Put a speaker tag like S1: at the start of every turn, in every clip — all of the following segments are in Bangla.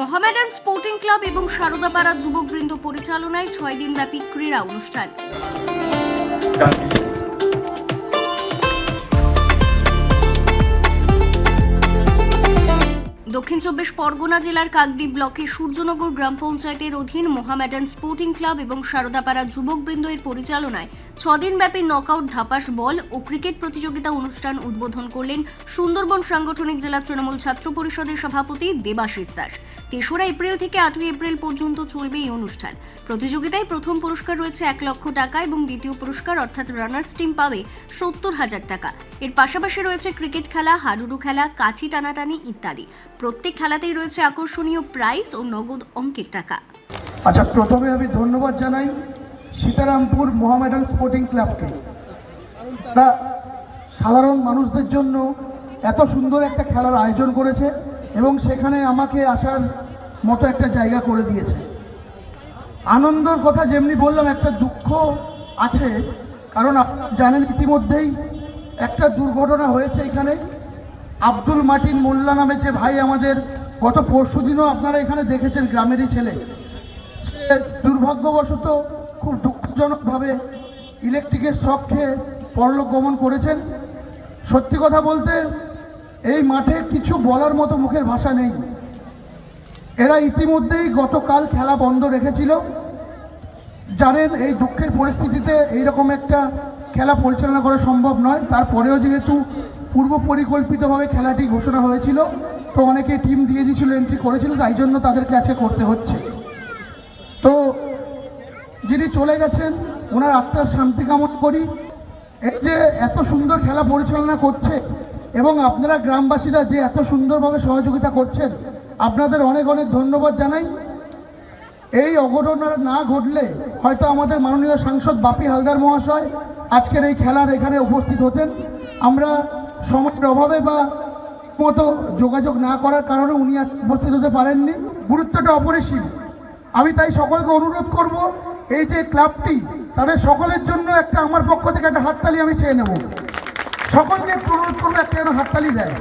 S1: মোহামেডান স্পোর্টিং ক্লাব এবং সারদাপাড়া যুবকবৃন্দ পরিচালনায় ছয় দিনব্যাপী ক্রীড়া অনুষ্ঠান। দক্ষিণ চব্বিশ পরগনা জেলার কাকদ্বীপ ব্লকের সূর্যনগর গ্রাম পঞ্চায়েতের অধীন মোহামেডান স্পোর্টিং ক্লাব এবং সারদাপাড়া যুবকবৃন্দ এর পরিচালনায় ছদিনব্যাপী নকআউট, ধাপাস, বল ও ক্রিকেট প্রতিযোগিতা অনুষ্ঠান উদ্বোধন করলেন সুন্দরবন সাংগঠনিক জেলা তৃণমূল ছাত্র পরিষদের সভাপতি দেবাশিস দাস। তেসরা এপ্রিল থেকে আটই এপ্রিল পর্যন্ত চলবে এই অনুষ্ঠান। প্রতিযোগিতায় প্রথম পুরস্কার রয়েছে এক লক্ষ টাকা এবং দ্বিতীয় পুরস্কার অর্থাৎ রানার্স টিম পাবে সত্তর হাজার টাকা। এর পাশাপাশি রয়েছে ক্রিকেট খেলা, হাডুডু খেলা কাছি টানাটানি ইত্যাদি। প্রত্যেক খেলাতেই রয়েছে আকর্ষণীয় প্রাইজ ও নগদ অঙ্কের টাকা।
S2: আচ্ছা প্রথমে আমি ধন্যবাদ জানাই সীতারামপুর মোহামেডান স্পোর্টিং ক্লাবকে। সাধারণ মানুষদের জন্য এত সুন্দর একটা খেলার আয়োজন করেছে। এবং সেখানে আমাকে আসার মতো একটা জায়গা করে দিয়েছে। আনন্দর কথা যেমনি বললাম, একটা দুঃখ আছে, কারণ জানেন ইতিমধ্যেই একটা দুর্ঘটনা হয়েছে এখানে। আব্দুল মাটিন মোল্লা নামে যে ভাই আমাদের, গত পরশু দিনও আপনারা এখানে দেখেছেন গ্রামেরই ছেলে। সে দুর্ভাগ্যবশত খুব দুঃখজনকভাবে ইলেকট্রিকের শখ খেয়ে পরলোক গমন করেছেন। সত্যি কথা বলতে এই মাঠে কিছু বলার মতো মুখের ভাষা নেই। এরা ইতিমধ্যেই গতকাল খেলা বন্ধ রেখেছিল। জানেন, এই দুঃখের পরিস্থিতিতে এইরকম একটা খেলা পরিচালনা করা সম্ভব নয়। তারপরেও যেহেতু পূর্ব পরিকল্পিতভাবে খেলাটি ঘোষণা হয়েছিল, তো অনেকে টিম দিয়ে দিয়েছিল এন্ট্রি করেছিল, তাই জন্য তাদেরকে আজকে করতে হচ্ছে। তো যিনি চলে গেছেন, ওনার আত্মার শান্তি কামনা করি। এই যে এত সুন্দর খেলা পরিচালনা করছে এবং আপনারা গ্রামবাসীরা যে এত সুন্দরভাবে সহযোগিতা করছেন, আপনাদের অনেক অনেক ধন্যবাদ জানাই। এই অঘটনা না ঘটলে হয়তো আমাদের মাননীয় সাংসদ বাপি হালদার মহাশয় আজকের এই খেলার এখানে উপস্থিত হতেন। আমরা সময়ের অভাবে বা মতো যোগাযোগ না করার কারণে উনি আজ উপস্থিত হতে পারেননি। গুরুত্বটা অপরিসীম। আমি তাই সকলকে অনুরোধ করব, এই যে ক্লাবটি, তাদের সকলের জন্য একটা আমার পক্ষ থেকে একটা হাততালি আমি চেয়ে নেব। সকলকে একটু করব একটা যেন হাততালি দেয়?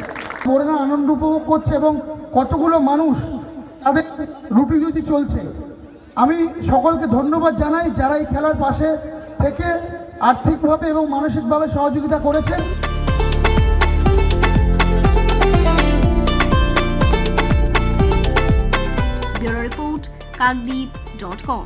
S2: মোরেনা আনন্দ উপভোগ করছে এবং কতগুলো মানুষ তাদের রুটি রুটি চলছে। আমি সকলকে ধন্যবাদ জানাই যারা এই খেলার পাশে থেকে আর্থিকভাবে এবং মানসিকভাবে সহযোগিতা
S1: কাকদ্বীপ ডট কম